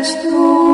Христу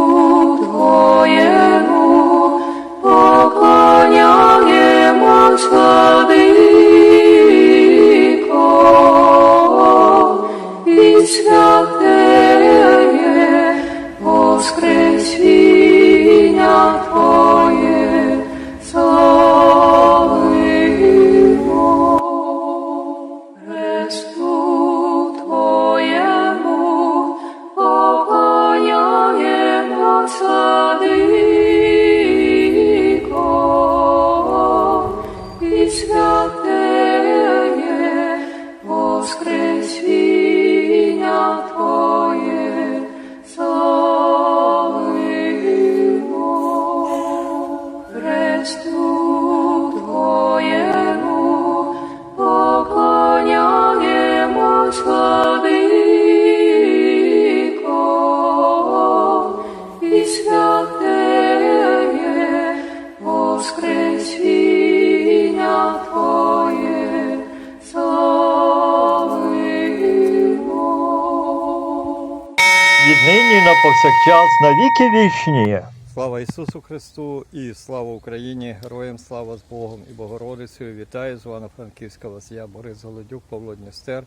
на повсякчас на віки вічні. Слава Ісусу Христу і слава Україні! Героям слава з Богом і Богородицею! Вітаю з Івано-Франківська вас я, Борис Голодюк, Павло Дністер.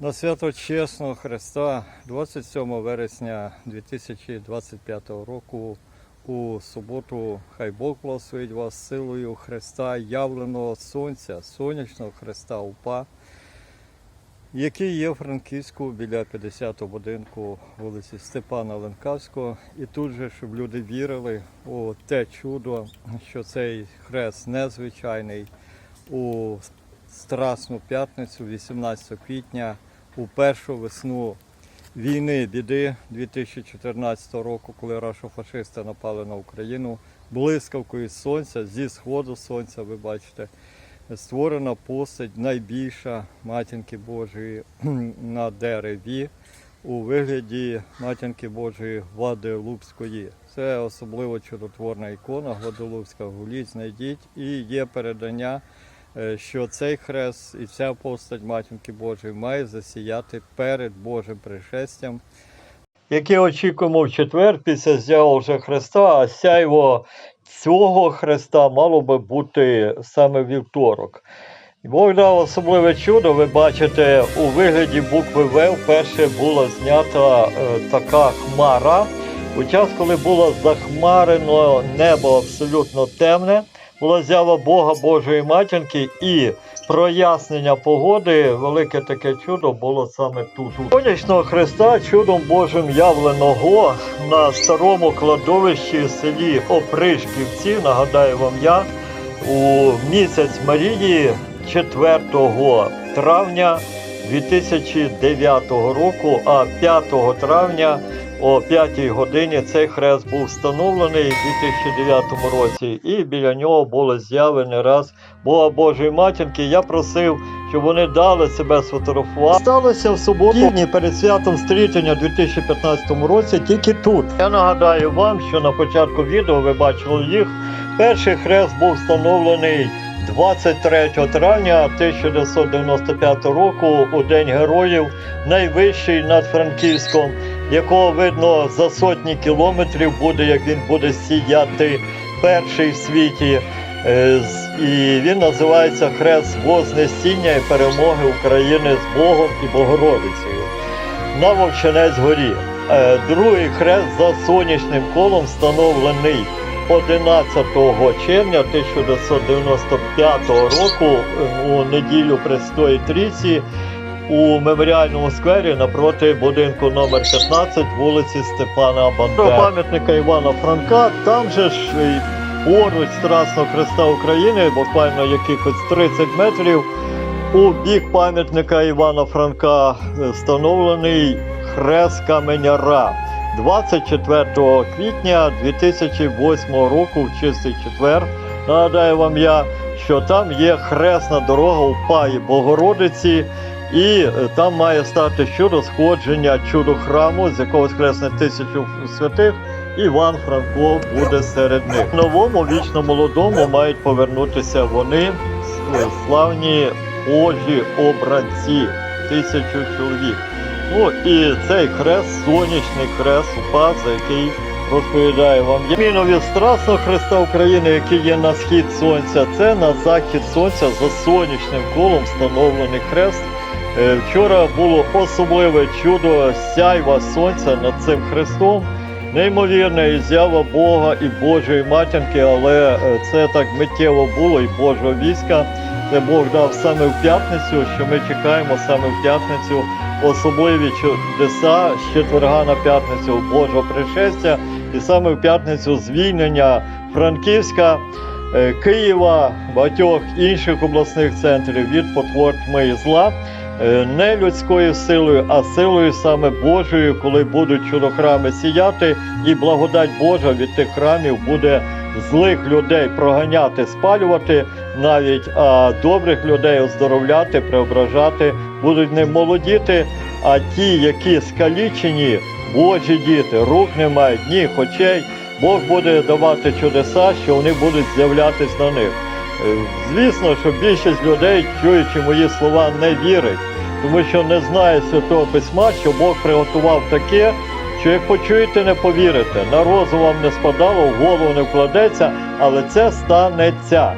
На свято Чесного Христа 27 вересня 2025 року у суботу Хай Бог благословить вас силою Христа, явленого Сонця, сонячного Христа УПА, який є в Франківську біля 50-го будинку вулиці Степана Ленкавського. І тут же, щоб люди вірили у те чудо, що цей хрест незвичайний у Страсну п'ятницю, 18 квітня, у першу весну війни біди 2014 року, коли рашофашисти напали на Україну, блискавкою сонця, зі сходу сонця, ви бачите, створена постать найбільша матінки Божої на дереві у вигляді матінки Божої Гваделупської. Це особливо чудотворна ікона Гваделупська. Гуліть, знайдіть. І є передання, е, що цей хрест і ця постать матінки Божої має засіяти перед Божим пришестям Яке очікуємо в четвер після з'яви вже Христа, а сяйво цього Христа мало би бути саме вівторок. Бог дав особливе чудо, ви бачите, у вигляді букви В вперше була знята е, така хмара. У час, коли було захмарено небо абсолютно темне, була з'ява Бога Божої матінки і прояснення погоди, велике таке чудо було саме тут. Сонячного Христа чудом Божим явленого на старому кладовищі селі Опришківці, нагадаю вам я, у місяць Марії 4 травня 2009 року, а 5 травня о 5 годині цей хрест був встановлений у 2009 році, і біля нього були з'яви раз Бога Божої матінки. Я просив, щоб вони дали себе сфотографувати. Сталося в суботу перед святом стрітення у 2015 році тільки тут. Я нагадаю вам, що на початку відео ви бачили їх. Перший хрест був встановлений 23 травня 1995 року у День Героїв, найвищий над Франківськом, якого видно за сотні кілометрів буде, як він буде сіяти перший в світі. Е, І він називається Хрест Вознесіння і перемоги України з Богом і Богородицею на Вовчинець горі. Е, Другий хрест за сонячним колом встановлений 11 червня 1995 року е, у неділю Престої Трійці у меморіальному сквері напроти будинку номер 15 вулиці Степана Бандери. Пам'ятника Івана Франка, там же ж поруч Страсного Христа України, буквально якихось 30 метрів, у бік пам'ятника Івана Франка встановлений хрест Каменяра. 24 квітня 2008 року в чистий четвер. Нагадаю вам я, що там є хресна дорога у Паї Богородиці, і е, там має стати чудо сходження чудо храму, з якого схресне тисячу святих. Іван Франко буде серед них. Новому вічно молодому мають повернутися вони, славні Божі обранці, тисячу чоловік. Ну і цей хрест, сонячний хрест, упад, за який розповідаю вам. Відміну від Страсного Христа України, який є на схід сонця, це на захід сонця за сонячним колом встановлений хрест. Е, Вчора було особливе чудо сяйва сонця над цим хрестом. Неймовірна і зява Бога і Божої матінки, але е, це так миттєво було і Божого війська. Це Бог дав саме в п'ятницю, що ми чекаємо саме в п'ятницю особливі чудеса з четверга на п'ятницю Божого пришестя, і саме в п'ятницю звільнення Франківська, е, Києва, багатьох інших обласних центрів від потвор тьми і зла. Е, Не людською силою, а силою саме Божою, коли будуть чудохрами сіяти, і благодать Божа від тих храмів буде злих людей проганяти, спалювати навіть, а добрих людей оздоровляти, преображати, будуть не молодіти, а ті, які скалічені, Божі діти, рук не мають, ніг, очей, Бог буде давати чудеса, що вони будуть з'являтись на них. Е, Звісно, що більшість людей, чуючи мої слова, не вірить, тому що не знає Святого Письма, що Бог приготував таке, що як почуєте, не повірите, на розум вам не спадало, в голову не вкладеться, але це станеться.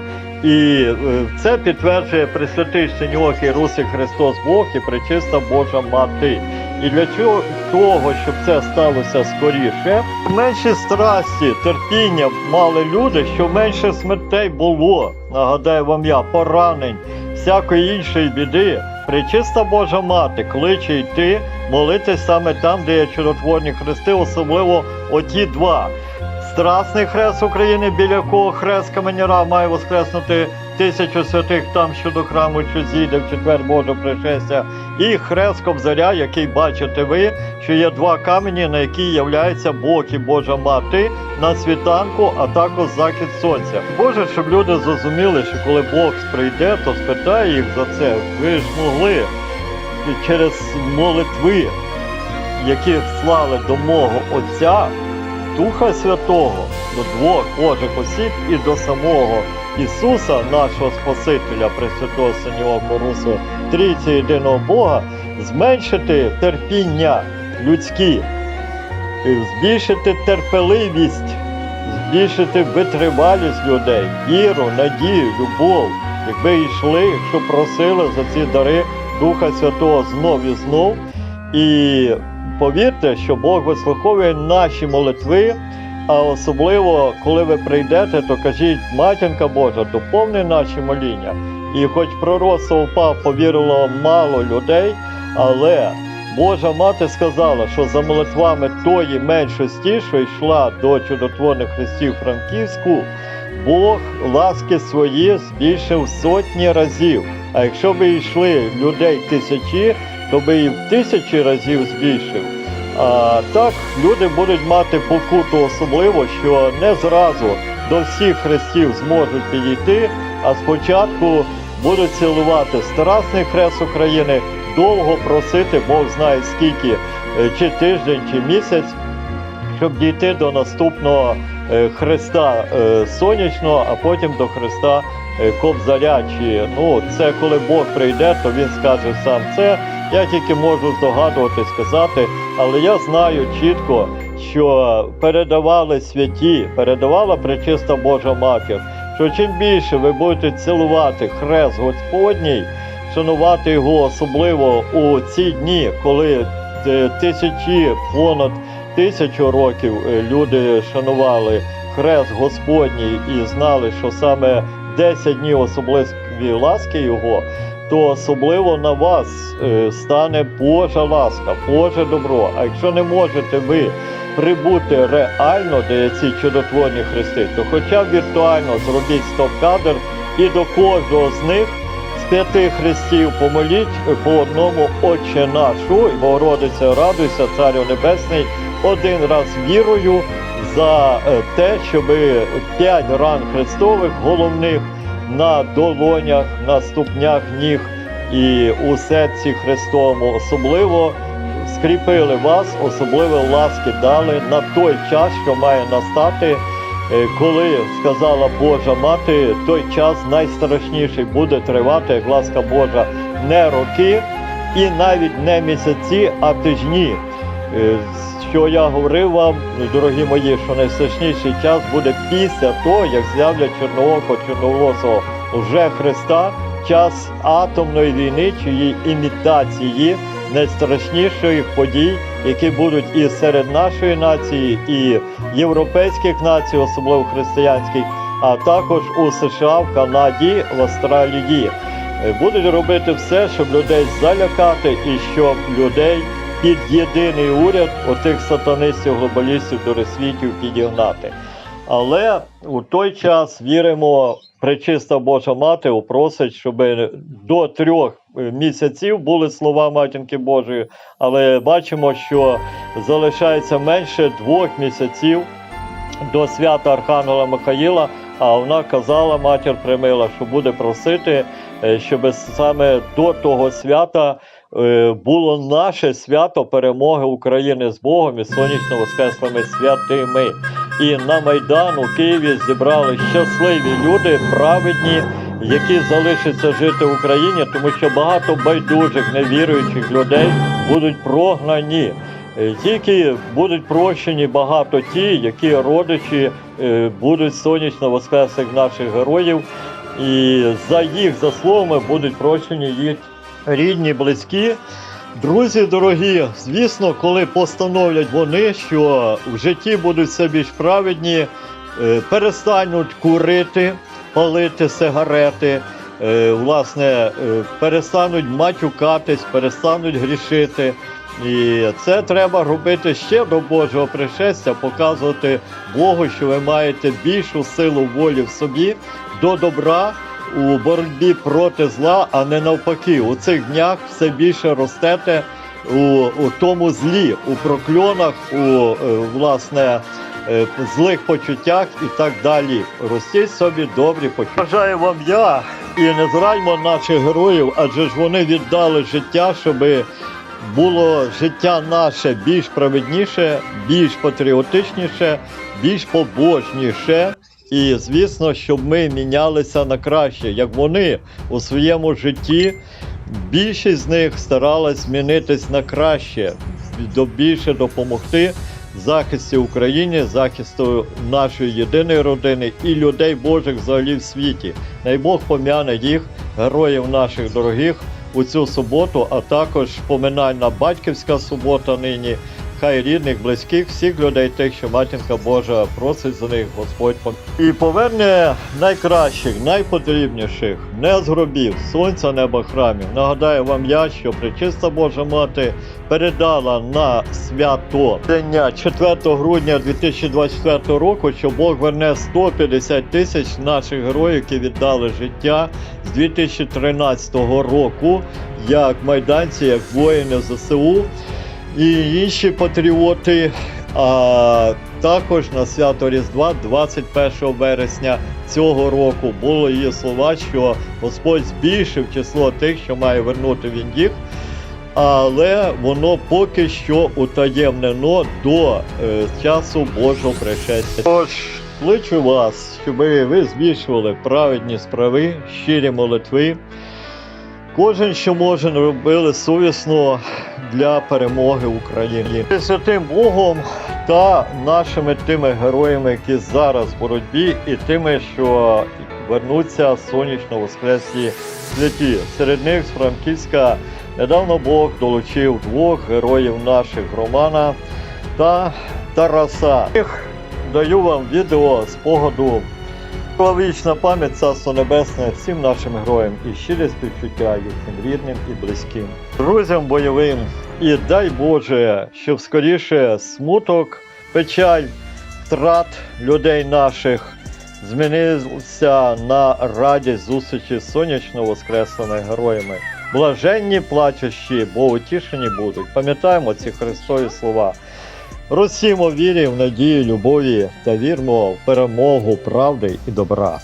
І е, це підтверджує Пресвятий Синьокий Русик Христос Бог і пречиста Божа Мати. І для чого того, щоб це сталося скоріше, менші страсті, терпіння мали люди, що менше смертей було. Нагадаю вам я, поранень, всякої іншої біди. Пречиста Божа Мати кличе йти, молитись саме там, де є чудотворні хрести, особливо оті два. Страсний хрест України, біля якого хрест каменяра має воскреснути тисячу святих там щодо храму, що зійде в четвер Божого пришестя, і хрест Кобзаря, який бачите ви, що є два камені, на які являється Бог і Божа Мати на світанку, а також захід сонця. Боже, щоб люди зрозуміли, що коли Бог прийде, то спитає їх за це. Ви ж могли через молитви, які слали до мого Отця. Духа Святого до двох Божих осіб і до самого Ісуса, нашого Спасителя, Пресвятого Синього Корусу, трійці єдиного Бога, зменшити терпіння людські, збільшити терпеливість, збільшити витривалість людей, віру, надію, любов, якби йшли, якщо просили за ці дари Духа Святого знов і знов. І повірте, що Бог вислуховує наші молитви, а особливо, коли ви прийдете, то кажіть, матінка Божа, доповни наші моління. І хоч пророцтво упав, повірило мало людей, але Божа мати сказала, що за молитвами тої меншості, що йшла до чудотворних хрестів Франківську, Бог ласки свої збільшив сотні разів. А якщо б йшли людей тисячі, то би і в тисячі разів збільшив. А так люди будуть мати покуту особливо, що не зразу до всіх хрестів зможуть підійти, а спочатку будуть цілувати Страсний хрест України, довго просити, Бог знає скільки, е, чи тиждень, чи місяць, щоб дійти до наступного е, хреста е, сонячного, а потім до хреста Кобзаря. Чи, ну, це коли Бог прийде, то він скаже сам це. Я тільки можу здогадувати, сказати, але я знаю чітко, що передавали святі, передавала пречиста Божа Матір, що чим більше ви будете цілувати хрест Господній, шанувати його особливо у ці дні, коли е, тисячі, понад тисячу років е, люди шанували хрест Господній і знали, що саме 10 днів особливі ласки Його, то особливо на вас е, стане Божа ласка, Боже добро. А якщо не можете ви прибути реально, де ці чудотворні хрести, то хоча б віртуально зробіть стоп-кадр і до кожного з них з п'яти хрестів помоліть по одному Отче нашу, і радуйся, Царю Небесний, один раз вірою за е, те, щоб п'ять ран хрестових головних на долонях, на ступнях ніг і у серці Христовому особливо скріпили вас, особливо ласки дали на той час, що має настати, е, коли сказала Божа Мати, той час найстрашніший буде тривати, як ласка Божа, не роки, і навіть не місяці, а тижні. Е, Що я говорив вам, дорогі мої, що найстрашніший час буде після того, як з'являть чорноокого чорноволосого вже Христа, час атомної війни чи її імітації найстрашніших подій, які будуть і серед нашої нації, і європейських націй, особливо християнських, а також у США, в Канаді, в Австралії. Е, Будуть робити все, щоб людей залякати і щоб людей під єдиний уряд отих сатанистів, глобалістів, доросвітів підігнати. Але у той час віримо, пречиста Божа Мати упросить, щоб до трьох місяців були слова матінки Божої, але бачимо, що залишається менше двох місяців до свята Архангела Михаїла, а вона казала, матір примила, що буде просити, е, щоб саме до того свята е, було наше свято перемоги України з Богом і сонячно воскреслими святими. І на Майдан у Києві зібрали щасливі люди, праведні, які залишаться жити в Україні, тому що багато байдужих, невіруючих людей будуть прогнані. Е, Тільки будуть прощені багато ті, які родичі е, будуть сонячно воскреслих наших героїв, і за їх заслугами будуть прощені їх рідні, близькі. Друзі дорогі, звісно, коли постановлять вони, що в житті будуть все більш праведні, е, перестануть курити, палити сигарети, е, власне, е, перестануть матюкатись, перестануть грішити. І це треба робити ще до Божого пришестя, показувати Богу, що ви маєте більшу силу волі в собі до добра у боротьбі проти зла, а не навпаки. У цих днях все більше ростете у, у тому злі, у прокльонах, у е, власне е, злих почуттях і так далі. Ростіть собі добрі почуття. Бажаю вам я і не зраймо наших героїв, адже ж вони віддали життя, щоби було життя наше більш праведніше, більш патріотичніше, більш побожніше. І звісно, щоб ми мінялися на краще, як вони у своєму житті. Більшість з них старалась змінитись на краще, до більше допомогти захисті України, захисту нашої єдиної родини і людей Божих взагалі в світі. Най Бог пом'яне їх, героїв наших дорогих, у цю суботу, а також поминальна батьківська субота нині. Хай рідних, близьких, всіх людей, тих, що матінка Божа просить за них, Господь і поверне найкращих, найпотрібніших, не з гробів, сонця, неба храмів. Нагадаю вам я, що пречиста Божа мати передала на свято дня 4 грудня 2024 року, що Бог верне 150 тисяч наших героїв, які віддали життя з 2013 року, як майданці, як воїни ЗСУ і інші патріоти. А також на свято Різдва, 21 вересня цього року, було її слова, що Господь збільшив число тих, що має вернути він їх, але воно поки що утаємнено до е, часу Божого пришестя. Тож кличу вас, щоб ви збільшували праведні справи, щирі молитви. Кожен, що може, робили совісно для перемоги України. Святим Богом та нашими тими героями, які зараз в боротьбі, і тими, що вернуться сонячно воскреслі святі. Серед них з Франківська недавно Бог долучив двох героїв наших Романа та Тараса. Даю вам відео спогаду Вічна пам'ять Царство Небесне всім нашим героям і щире співчуття їхнім рідним і близьким, друзям бойовим. І дай Боже, щоб скоріше смуток, печаль, втрат людей наших змінився на радість зустрічі сонячно воскресленими героями. Блаженні плачущі, бо утішені будуть. Пам'ятаємо ці Христові слова. Росімо вірі в надії, любові та вірмо в перемогу правди і добра.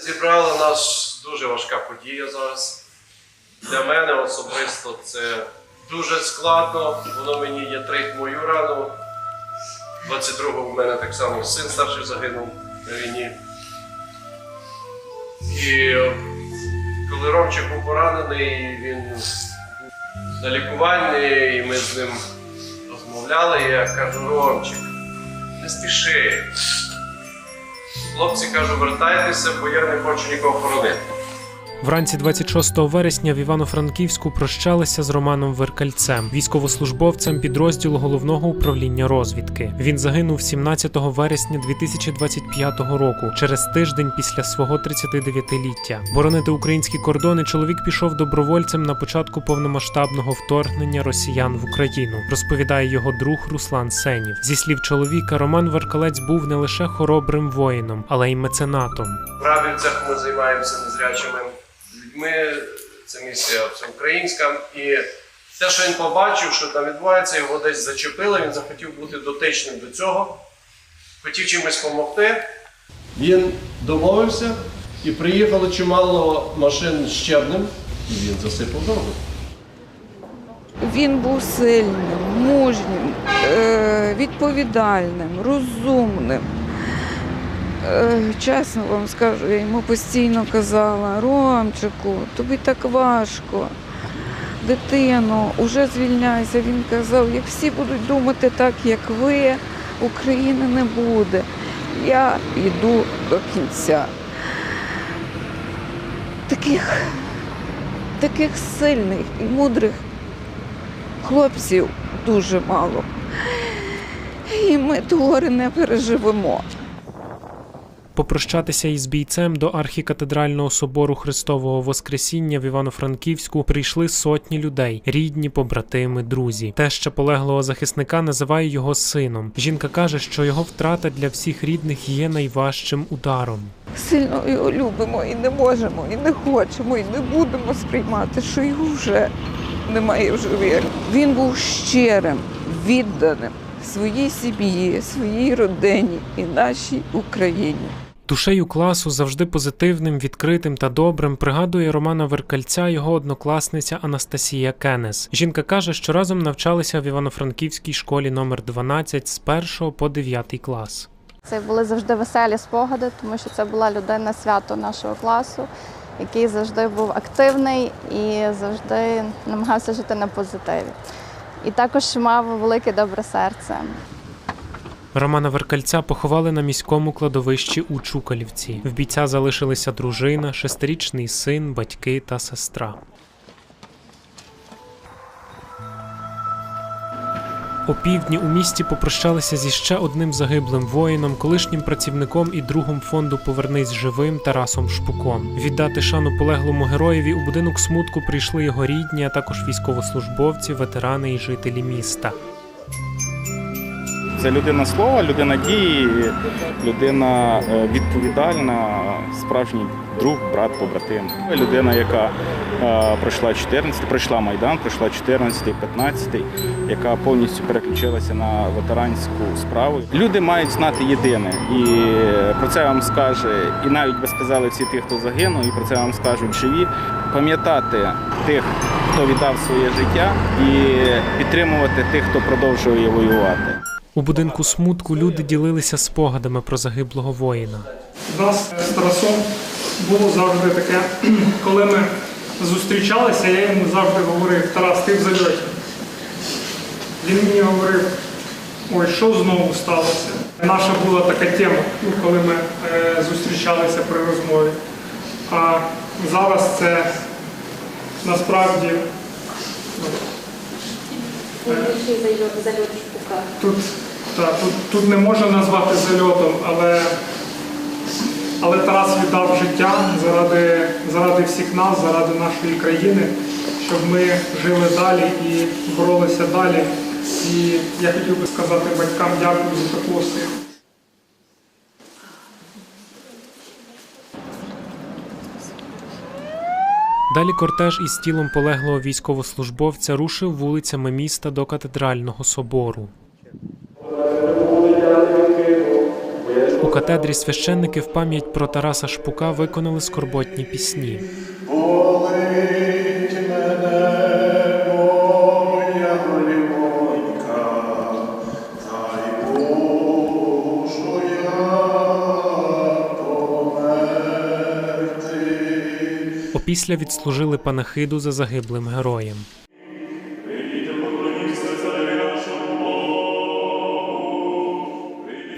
Зібрала нас дуже важка подія зараз. Для мене особисто це дуже складно. Воно мені є треть мою рану. 22-го у мене так само син старший загинув на війні. І коли Ромчик був поранений, він на лікуванні, і ми з ним розмовляли. Я кажу, Ромчик, не спіши. Хлопці кажу, вертайтеся, бо я не хочу нікого хоронити. Вранці 26 вересня в Івано-Франківську прощалися з Романом Веркальцем, військовослужбовцем підрозділу головного управління розвідки. Він загинув 17 вересня 2025 року, через тиждень після свого 39-ліття. Боронити українські кордони чоловік пішов добровольцем на початку повномасштабного вторгнення росіян в Україну. Розповідає його друг Руслан Сенів. Зі слів чоловіка, Роман Веркалець був не лише хоробрим воїном, але й меценатом. В Рабівцях ми займаємося незрячими людьми. Це місія всеукраїнська. І те, що він побачив, що там відбувається, його десь зачепило, він захотів бути дотичним до цього, хотів чимось допомогти. Він домовився і приїхало чимало машин з щебнем, і він засипав дорогу. Він був сильним, мужнім, е, відповідальним, розумним. Е, Чесно вам скажу, я йому постійно казала, Ромчику, тобі так важко. Дитино, уже звільняйся. Він казав, як всі будуть думати так, як ви, України не буде. Я йду до кінця. Таких, таких сильних і мудрих хлопців дуже мало. І ми твори не переживемо. Попрощатися із бійцем до архікатедрального собору Христового Воскресіння в Івано-Франківську прийшли сотні людей, рідні, побратими, друзі. Теща полеглого захисника називає його сином. Жінка каже, що його втрата для всіх рідних є найважчим ударом. Сильно його любимо і не можемо, і не хочемо, і не будемо сприймати, що його вже немає в живих. Він був щирим, відданим своїй сім'ї, своїй родині і нашій Україні. Душею класу завжди позитивним, відкритим та добрим пригадує Романа Веркальця його однокласниця Анастасія Кенес. Жінка каже, що разом навчалися в Івано-Франківській школі номер 12 з 1 по 9 клас. Це були завжди веселі спогади, тому що це була людина свято нашого класу, який завжди був активний і завжди намагався жити на позитиві. І також мав велике добре серце. Романа Веркальця поховали на міському кладовищі у Чукалівці. В бійця залишилися дружина, шестирічний син, батьки та сестра. Опівдні у місті попрощалися зі ще одним загиблим воїном, колишнім працівником і другом фонду Повернись живим Тарасом Шпуком. Віддати шану полеглому героєві у будинок смутку прийшли його рідні, а також військовослужбовці, ветерани і жителі міста. Це людина слова, людина дії, людина е, відповідальна, справжній друг, брат, побратим. Людина, яка е, пройшла 14, пройшла Майдан, пройшла 14, 15, яка повністю переключилася на ветеранську справу. Люди мають знати єдине, і про це вам скаже, і навіть би сказали всі ті, хто загинув, і про це вам скажуть живі. Пам'ятати тих, хто віддав своє життя, і підтримувати тих, хто продовжує воювати. У будинку смутку люди ділилися спогадами про загиблого воїна. У нас з Тарасом було завжди таке, коли ми зустрічалися, я йому завжди говорив, Тарас, ти в зальоті. Він мені говорив, ой, що знову сталося? Наша була така тема, ну, коли ми е, зустрічалися при розмові. А зараз це насправді ну, Тут, та, тут, тут не можна назвати зальотом, але, але Тарас віддав життя заради, заради всіх нас, заради нашої країни, щоб ми жили далі і боролися далі. І я хотів би сказати батькам дякую за таку освіту. Далі кортеж із тілом полеглого військовослужбовця рушив вулицями міста до катедрального собору. У катедрі священники в пам'ять про Тараса Шпука виконали скорботні пісні. Опісля відслужили панахиду за загиблим героєм.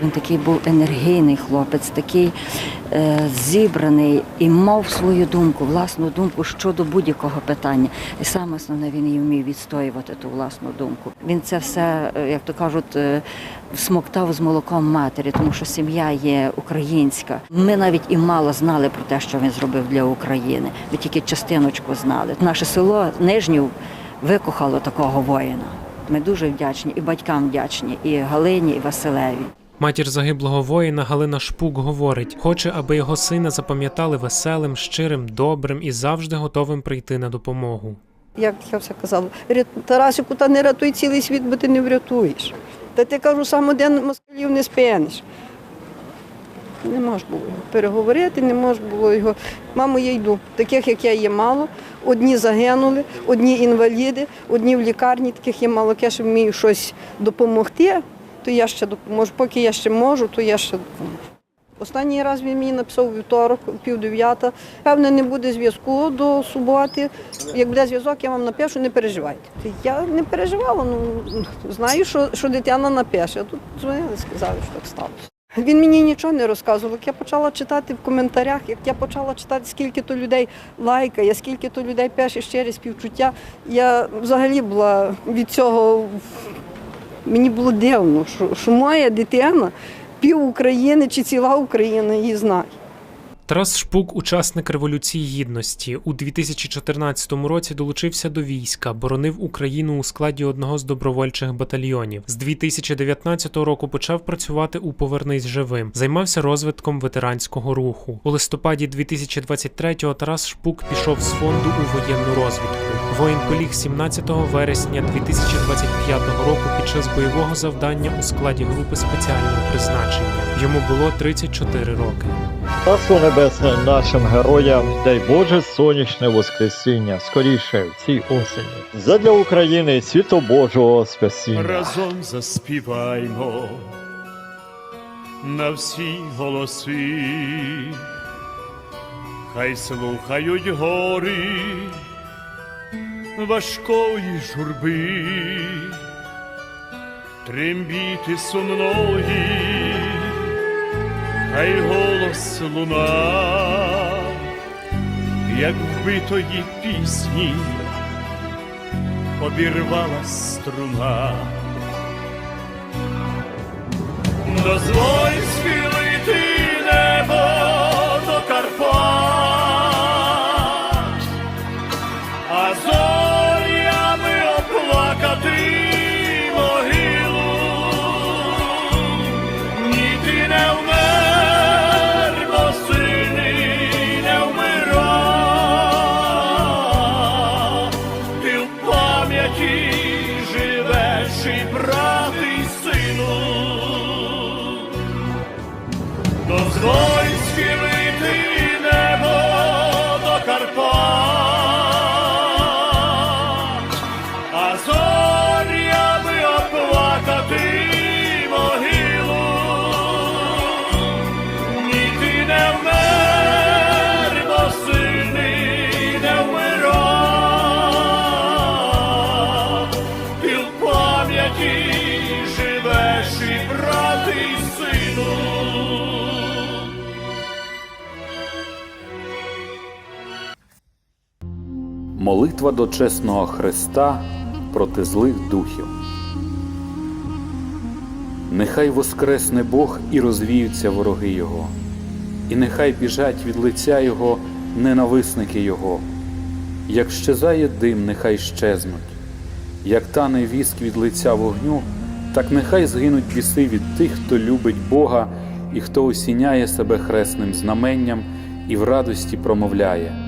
Він такий був енергійний хлопець, такий е, зібраний і мав свою думку, власну думку щодо будь-якого питання. І саме основне він і вмів відстоювати ту власну думку. Він це все, е, як то кажуть, е, всмоктав з молоком матері, тому що сім'я є українська. Ми навіть і мало знали про те, що він зробив для України. Ми тільки частиночку знали. Наше село Нижнів викохало такого воїна. Ми дуже вдячні і батькам вдячні, і Галині, і Василеві. Матір загиблого воїна Галина Шпук говорить, хоче, аби його сина запам'ятали веселим, щирим, добрим і завжди готовим прийти на допомогу. як я все казала, «Рят- Тарасику, та не рятуй цілий світ, бо ти не врятуєш. Та ти кажу, сам один москалів не спиниш. Не можна було його переговорити, не можна було його. Мамо, я йду. Таких, як я, є мало. Одні загинули, одні інваліди, одні в лікарні, таких є мало. Я ще вмію щось допомогти, то я ще допоможу. Поки я ще можу, то я ще допоможу. Останній раз він мені написав вівторок, пів дев'ята. Певне, не буде зв'язку до суботи. Як буде зв'язок, я вам напишу, не переживайте. Я не переживала, ну знаю, що, що дитина напише. А тут дзвонили, сказали, що так сталося. Він мені нічого не розказував. Як я почала читати в коментарях, як я почала читати, скільки то людей лайкає, скільки то людей пише щирі співчуття, я взагалі була від цього мені було дивно, що, що моя дитина пів України чи ціла Україна її знає. Тарас Шпук, учасник Революції Гідності, у 2014 році долучився до війська, боронив Україну у складі одного з добровольчих батальйонів. З 2019 року почав працювати у Повернись живим, займався розвитком ветеранського руху. У листопаді 2023-го Тарас Шпук пішов з фонду у воєнну розвідку. Воїн поліг 17 вересня 2025 року під час бойового завдання у складі групи спеціального призначення. Йому було 34 роки. Небесне нашим героям, дай Боже сонячне Воскресіння, скоріше в цій осені. Задля України світо Божого спасіння. Разом заспіваймо на всі голоси, хай слухають гори важкої журби, трембіти сумної, хай голос луна, як вбитої пісні обірвала струна. Дозволь схилити Молитва до чесного Христа проти злих духів. Нехай воскресне Бог і розвіються вороги Його, і нехай біжать від лиця Його ненависники Його. Як щезає дим, нехай щезнуть, як тане віск від лиця вогню, так нехай згинуть біси від тих, хто любить Бога і хто осіняє себе хресним знаменням і в радості промовляє.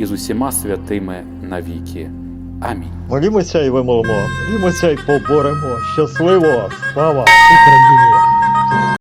і з усіма святими навіки. Амінь. Молімося і вимолимо, молімося і поборемо. Щасливо! Слава Україні!